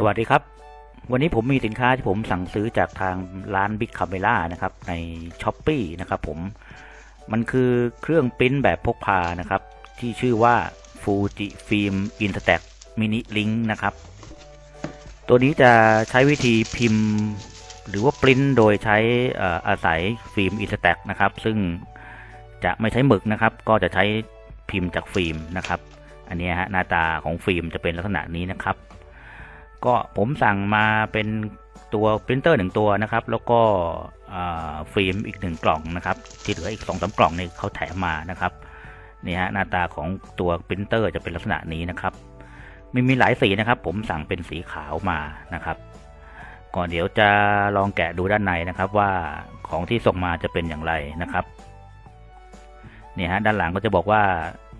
สวัสดีครับ วันนี้ผมมีสินค้าที่ผมสั่งซื้อจากทางร้าน Big Camera นะครับ ใน s h อ p e e นะครับผม มันคือเครื่องปริ้นแบบพกพานะครับ ที่ชื่อว่า Fuji Film Instax Mini Link นะครับ ตัวนี้จะใช้วิธีพิมพ์ หรือว่าปริ้นโดยใช้อาศัยฟิล์ม Instax นะครับ ซึ่งจะไม่ใช้หมึกนะครับ ก็จะใช้พิมพ์จากฟิล์มนะครับ อันนี้ฮะหน้าตาของฟิล์มจะเป็นลักษณะนี้นะครับ ก็ผมสั่งมาเป็นตัวปรินเตอร์หนึ่งตัวนะครับ แล้วก็ฟิล์มอีกหนึ่งกล่องนะครับ ที่เหลืออีกสองสากล่องนี่เขาแถมมานะครับนี่ฮะหน้าตาของตัวปรินเตอร์จะเป็นลักษณะนี้นะครับ มีมีหลายสีนะครับ ผมสั่งเป็นสีขาวมานะครับก่อนเดี๋ยวจะลองแกะดูด้านในนะครับว่าของที่ส่งมาจะเป็นอย่างไรนะครับเนี่ยฮะด้านหลังก็จะบอกว่า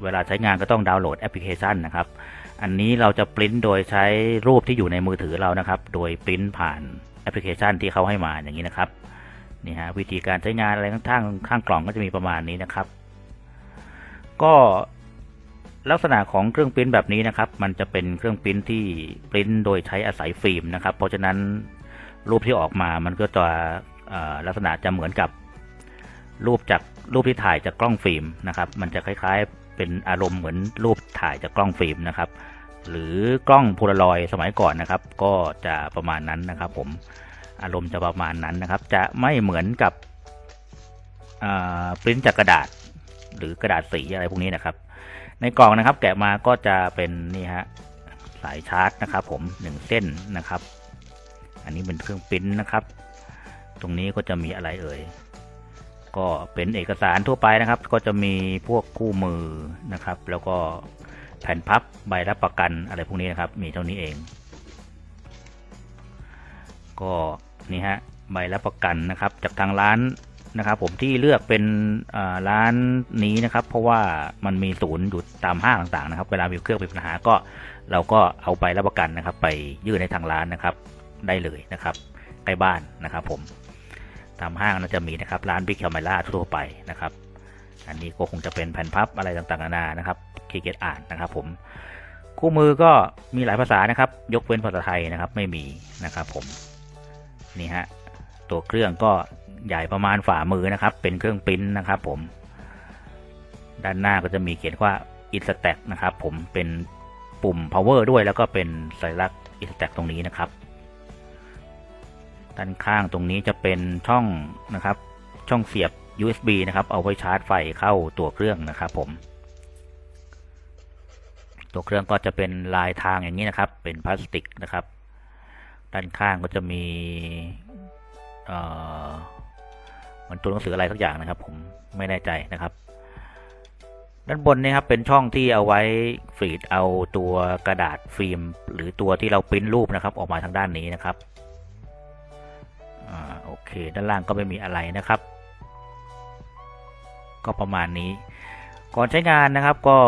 เวลาใช้งานก็ต้องดาวน์โหลดแอปพลิเคชันนะครับ อันนี้เราจะปริ้นโดยใช้รูปที่อยู่ในมือถือเรานะครับ โดยปริ้นผ่านแอปพลิเคชันที่เขาให้มาอย่างนี้นะครับนี่ฮะวิธีการใช้งานอะไรข้างข้างกล่องก็จะมีประมาณนี้นะครับ ก็ลักษณะของเครื่องปริ้นแบบนี้นะครับ มันจะเป็นเครื่องปริ้นที่ปริ้นโดยใช้อาศัยฟิล์มนะครับ เพราะฉะนั้นรูปที่ออกมามันก็จะลักษณะจะเหมือนกับรูปจากรูปที่ถ่ายจากกล้องฟิล์มนะครับ มันจะคล้ายๆ เป็นอารมณ์เหมือนรูปถ่ายจากกล้องฟิล์มนะครับ หรือกล้องโพลารอยด์สมัยก่อนนะครับ ก็จะประมาณนั้นนะครับ ผมอารมณ์จะประมาณนั้นนะครับ จะไม่เหมือนกับปริ้นจากกระดาษ หรือกระดาษสีอะไรพวกนี้นะครับ ในกล่องนะครับ แกะมาก็จะเป็นนี่ฮะสายชาร์จนะครับ ผมหนึ่งเส้นนะครับ อันนี้เป็นเครื่องปริ้นนะครับ ตรงนี้ก็จะมีอะไรเอ่ย ก็เป็นเอกสารทั่วไปนะครับ ก็จะมีพวกคู่มือนะครับ แล้วก็แผ่นพับใบรับประกันอะไรพวกนี้นะครับ มีเท่านี้เอง ก็นี่ฮะใบรับประกันนะครับ จากทางร้านนะครับ ผมที่เลือกเป็นร้านนี้นะครับ เพราะว่ามันมีศูนย์อยู่ตามห้างต่างๆ นะครับ เวลามีเครื่องมีปัญหาก็เราก็เอาใบรับประกันนะครับ ไปยื่นในทางร้านนะครับ ได้เลยนะครับใกล้บ้านนะครับผม ตามห้างน่าจะมีนะครับ ร้านบิ๊กแคมเมล่าทั่วไปนะครับ อันนี้ก็คงจะเป็นแผ่นพับอะไรต่างๆนานานะครับคีเกตอ่านนะครับผมคู่มือก็มีหลายภาษานะครับ ยกเว้นภาษาไทยนะครับ ไม่มีนะครับ ผมนี่ฮะตัวเครื่องก็ใหญ่ประมาณฝ่ามือนะครับ เป็นเครื่องปิ้นนะครับ ผม ด้านหน้าก็จะมีเขียนว่า i n s t a c นะครับ ผมเป็นปุ่ม power ด้วยแล้วก็เป็นสัญลักษณ์ i n s t a c ตรงนี้นะครับ ด้านข้างตรงนี้จะเป็นช่องนะครับ ช่องเสียบ USB นะครับ เอาไว้ชาร์จไฟเข้าตัวเครื่องนะครับ ผม ตัวเครื่องก็จะเป็นลายทางอย่างนี้นะครับ เป็นพลาสติกนะครับ ด้านข้างก็จะมีเหมือนตัวหนังสืออะไรสักอย่างนะครับ ผมไม่แน่ใจนะครับ ด้านบนนี่ครับเป็นช่องที่เอาไว้ฟีดเอาตัวกระดาษฟิล์ม หรือตัวที่เราปริ้นรูปนะครับ ออกมาทางด้านนี้นะครับ อ่าโอเค ด้านล่างก็ไม่มีอะไรนะครับ ก็ประมาณนี้ ก่อนใช้งานนะครับก็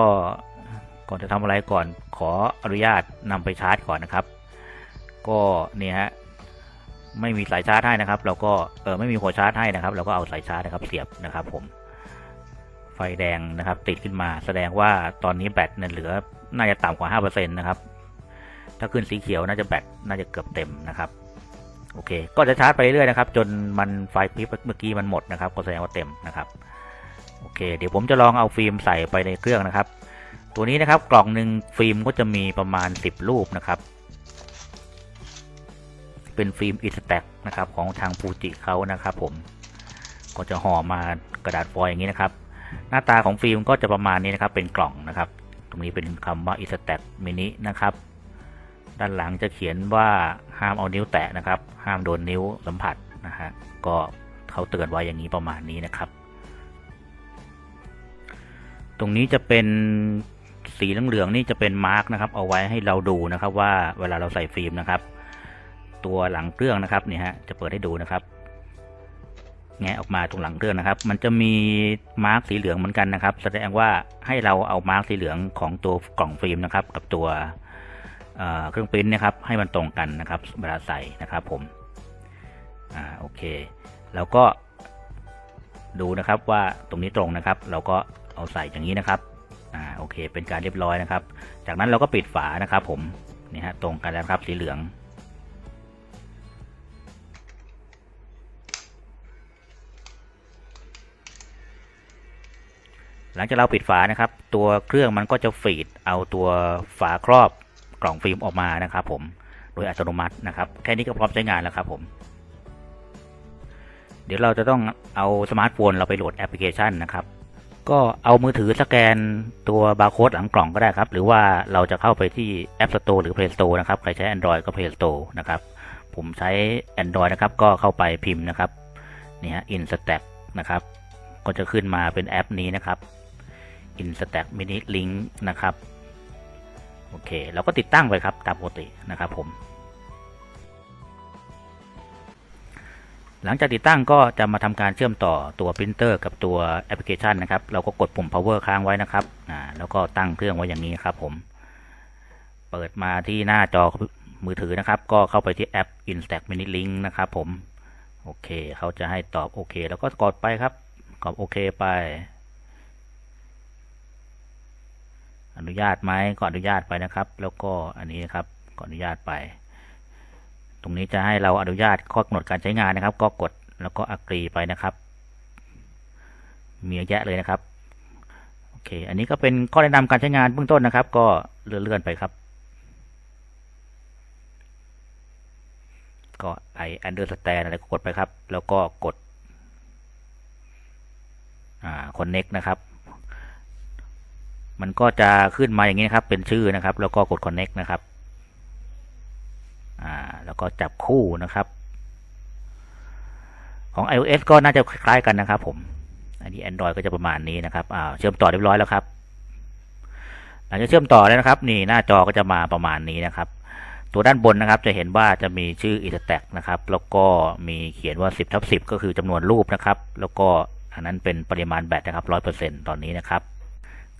ก่อนจะทำอะไรก่อนขออนุญาตนำไปชาร์จก่อนนะครับ ก็เนี่ยฮะไม่มีสายชาร์จให้นะครับ เราก็เออไม่มีหัวชาร์จให้นะครับ เราก็เอาสายชาร์จนะครับเสียบนะครับ ผม ไฟแดงนะครับ ติดขึ้นมา แสดงว่าตอนนี้แบตเนี่ยเหลือน่าจะต่ำกว่า5%นะครับถ้าขึ้นสีเขียวน่าจะแบตน่าจะเกือบเต็มนะครับ โอเค ก็จะชาร์จไปเรื่อยๆนะครับ จนมันไฟพริบเมื่อกี้มันหมดนะครับ ก็แสดงว่าเต็มนะครับ โอเค เดี๋ยวผมจะลองเอาฟิล์มใส่ไปในเครื่องนะครับ ตัวนี้นะครับกล่องหนึ่งฟิล์มก็จะมีประมาณ 10 รูปนะครับ เป็นฟิล์มอิสแต็กนะครับของทางฟูจิเขานะครับ ผม ก็จะห่อมากระดาษฟอยล์อย่างนี้นะครับ หน้าตาของฟิล์มก็จะประมาณนี้นะครับ เป็นกล่องนะครับ ตรงนี้เป็นคำว่าอิสแต็กมินินะครับ ด้านหลังจะเขียนว่าห้ามเอานิ้วแตะนะครับ ห้ามโดนนิ้วสัมผัสนะฮะก็เขาเตือนไว้อย่างนี้ประมาณนี้นะครับ ตรงนี้จะเป็นสีเหลืองๆนี่จะเป็นมาร์กนะครับ เอาไว้ให้เราดูนะครับว่าเวลาเราใส่ฟิล์มนะครับ ตัวหลังเครื่องนะครับเนี่ยฮะจะเปิดให้ดูนะครับแงะออกมาตรงหลังเครื่องนะครับ มันจะมีมาร์กสีเหลืองเหมือนกันนะครับ แสดงว่าให้เราเอามาร์กสีเหลืองของตัวกล่องฟิล์มนะครับ กับตัว เครื่องปริ้นนะครับให้มันตรงกันนะครับเวลาใส่นะครับผมอ่าโอเค แล้วก็ดูนะครับว่าตรงนี้ตรงนะครับ เราก็เอาใส่อย่างนี้นะครับอ่าโอเค เป็นการเรียบร้อยนะครับ จากนั้นเราก็ปิดฝานะครับผมนี่ฮะตรงกันแล้วครับสีเหลืองหลังจากเราปิดฝานะครับ ตัวเครื่องมันก็จะฟีดเอาตัวฝาครอบ กล่องฟิล์มออกมานะครับ ผมโดยอัตโนมัตินะครับ แค่นี้ก็พร้อมใช้งานแล้วครับผม เดี๋ยวเราจะต้องเอาสมาร์ทโฟนเราไปโหลดแอปพลิเคชันนะครับ ก็เอามือถือสแกนตัวบาร์โค้ดหลังกล่องก็ได้ครับ หรือว่าเราจะเข้าไปที่ App Store หรือ Play Store นะครับ ใครใช้ Android ก็ Play Store นะครับ ผมใช้ Android นะครับ ก็เข้าไปพิมพ์นะครับนี่ฮะ Instack นะครับ ก็จะขึ้นมาเป็นแอปนี้นะครับ Instack Mini Link นะครับ โอเค เราก็ติดตั้งไปครับตามปกตินะครับผม หลังจากติดตั้งก็จะมาทำการเชื่อมต่อตัวปรินเตอร์กับตัวแอปพลิเคชันนะครับ เราก็กดปุ่ม power ค้างไว้นะครับอ่าแล้วก็ตั้งเครื่องไว้อย่างนี้ครับ ผม เปิดมาที่หน้าจอมือถือนะครับ ก็เข้าไปที่แอป Instack Mini Link นะครับ ผม โอเค เขาจะให้ตอบโอเค แล้วก็กดไปครับ กดโอเคไป อนุญาตไหมก็อนุญาตไปนะครับ แล้วก็อันนี้ครับก็อนุญาตไป ตรงนี้จะให้เราอนุญาตข้อกำหนดการใช้งานนะครับ ก็กดแล้วก็อักรีไปนะครับ มีเยอะแยะเลยนะครับโอเค อันนี้ก็เป็นข้อแนะนำการใช้งานเบื้องต้นนะครับ ก็เลื่อนๆไปครับ ก็ i understand อะไรก็กดไปครับ แล้วก็กดอ่า connect นะครับ มันก็จะขึ้นมาอย่างนี้นะครับ เป็นชื่อนะครับ แล้วก็กด connect นะครับ อ่า แล้วก็จับคู่นะครับ ของ iOS ก็น่าจะคล้ายกันนะครับ ผม อันนี้ Android ก็จะประมาณนี้นะครับ อ่า เชื่อมต่อเรียบร้อยแล้วครับ หลังจากเชื่อมต่อแล้วนะครับ นี่หน้าจอก็จะมาประมาณนี้นะครับ ตัวด้านบนนะครับ จะเห็นว่าจะมีชื่อ i t a c นะครับ แล้วก็มีเขียนว่า 10ทับ10 ก็คือจำนวนรูปนะครับ แล้วก็อันนั้นเป็นปริมาณแบตนะครับ100%ตอนนี้นะครับ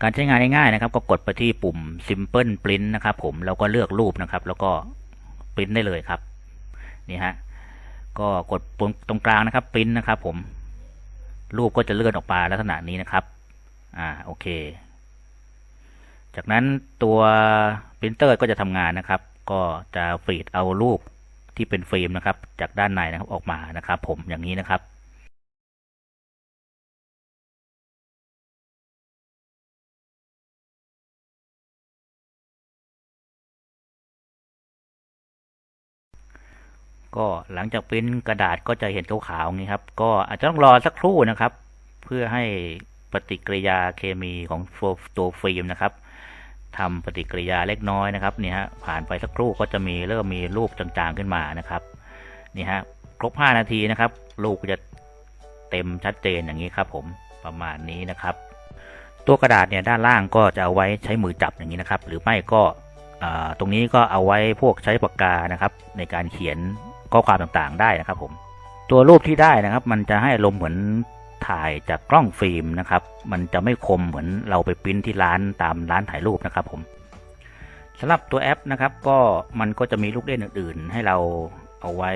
การใช้งานง่ายๆนะครับ ก็กดไปที่ปุ่ม Simple Print นะครับ ผมแล้วก็เลือกรูปนะครับ แล้วก็ปริ้นได้เลยครับนี่ฮะก็กดปุ่มตรงกลางนะครับปริ้นนะครับ ผมรูปก็จะเลื่อนออกมาลักษณะนี้นะครับอ่าโอเค จากนั้นตัวปรินเตอร์ก็จะทำงานนะครับ ก็จะฟีดเอารูปที่เป็นฟิล์มนะครับ จากด้านในนะครับออกมานะครับ ผมอย่างนี้นะครับ ก็หลังจากปริ้นกระดาษก็จะเห็นขาวๆอย่างนี้ครับ ก็อาจจะต้องรอสักครู่นะครับ เพื่อให้ปฏิกิริยาเคมีของตัวฟิล์มนะครับทำปฏิกิริยาเล็กน้อยนะครับนี่ฮะผ่านไปสักครู่ก็จะมีเริ่มมีรูปจางๆขึ้นมานะครับนี่ฮะครบ 5 นาทีนะครับรูกจะเต็มชัดเจนอย่างนี้ครับ ผมประมาณนี้นะครับ ตัวกระดาษเนี่ยด้านล่างก็จะเอาไว้ใช้มือจับอย่างนี้นะครับ หรือไม่ก็ตรงนี้ก็เอาไว้พวกใช้ปากกานะครับ ในการเขียน ข้อความต่างๆได้นะครับ ผม ตัวรูปที่ได้นะครับ มันจะให้อารมณ์เหมือนถ่ายจากกล้องฟิล์มนะครับ มันจะไม่คมเหมือนเราไปปริ้นที่ร้านตามร้านถ่ายรูปนะครับ ผมสำหรับตัวแอปนะครับก็มันก็จะมีลูกเล่นอื่น ๆ ให้เราเอาไว้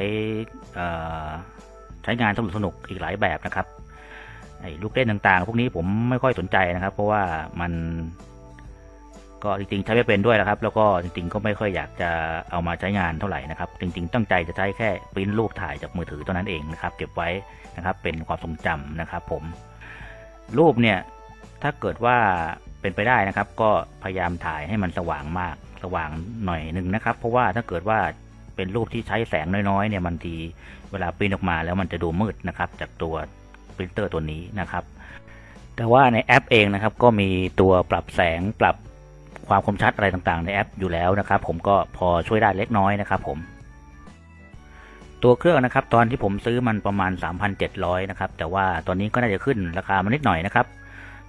ใช้งานสนุกๆอีกหลายแบบนะครับไอ้ลูกเล่นต่างๆ พวกนี้ผมไม่ค่อยสนใจนะครับ เพราะว่ามัน ก็จริงๆใช้ไม่เป็นด้วยนะครับ แล้วก็จริงๆก็ไม่ค่อยอยากจะเอามาใช้งานเท่าไหร่นะครับ จริง ๆ ตั้งใจจะใช้แค่ปริ้นรูปถ่ายจากมือถือเท่านั้นเองนะครับ เก็บไว้นะครับเป็นความทรงจำนะครับ ผม รูปเนี่ยถ้าเกิดว่าเป็นไปได้นะครับ ก็พยายามถ่ายให้มันสว่างมากสว่างหน่อยหนึ่งนะครับ เพราะว่าถ้าเกิดว่าเป็นรูปที่ใช้แสงน้อยๆเนี่ยบางทีเวลาปริ้นออกมาแล้วมันจะดูมืดนะครับ จากตัวปรินเตอร์ตัวนี้นะครับ แต่ว่าในแอปเองนะครับ ก็มีตัวปรับแสงปรับ ความคมชัดอะไรต่างๆ ในแอปอยู่แล้วนะครับ ผมก็พอช่วยได้เล็กน้อยนะครับ ผม ตัวเครื่องนะครับ ตอนที่ผมซื้อมันประมาณ 3,700 นะครับ แต่ว่าตอนนี้ก็น่าจะขึ้นราคามานิดหน่อยนะครับ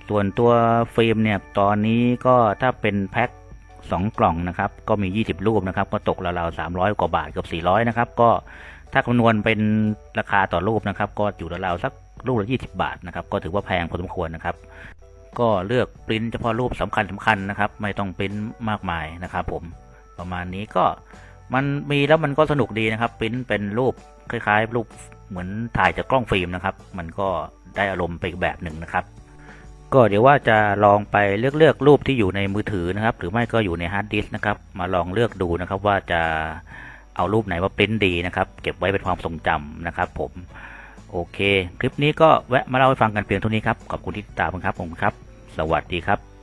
ส่วนตัวฟิล์มเนี่ยตอนนี้ก็ถ้าเป็นแพ็ค2 กล่องนะครับ ก็มี 20 รูปนะครับ ก็ตกราวๆ300 กว่าบาทเกับ400 นะครับ ก็ถ้าคำนวณเป็นราคาต่อรูปนะครับ ก็อยู่ราวๆสักรูปละ 20 บาทนะครับ ก็ถือว่าแพงพอสมควรนะครับ ก็เลือกปริ้นเฉพาะรูปสำคัญสำคัญนะครับ ไม่ต้องปริ้นมากมายนะครับ ผมประมาณนี้ก็มันมีแล้วมันก็สนุกดีนะครับปริ้นเป็นรูปคล้ายๆ รูปเหมือนถ่ายจากกล้องฟิล์มนะครับ มันก็ได้อารมณ์ไปอีกแบบหนึ่งนะครับ ก็เดี๋ยวว่าจะลองไปเลือกเลือกรูปที่อยู่ในมือถือนะครับ หรือไม่ก็อยู่ในฮาร์ดดิสก์นะครับ มาลองเลือกดูนะครับว่าจะเอารูปไหนมาปริ้นดีนะครับ เก็บไว้เป็นความทรงจำนะครับ ผม โอเค คลิปนี้ก็แวะมาเล่าให้ฟังกันเพียงเท่านี้ครับ ขอบคุณที่ติดตามครับผมครับ สวัสดีครับ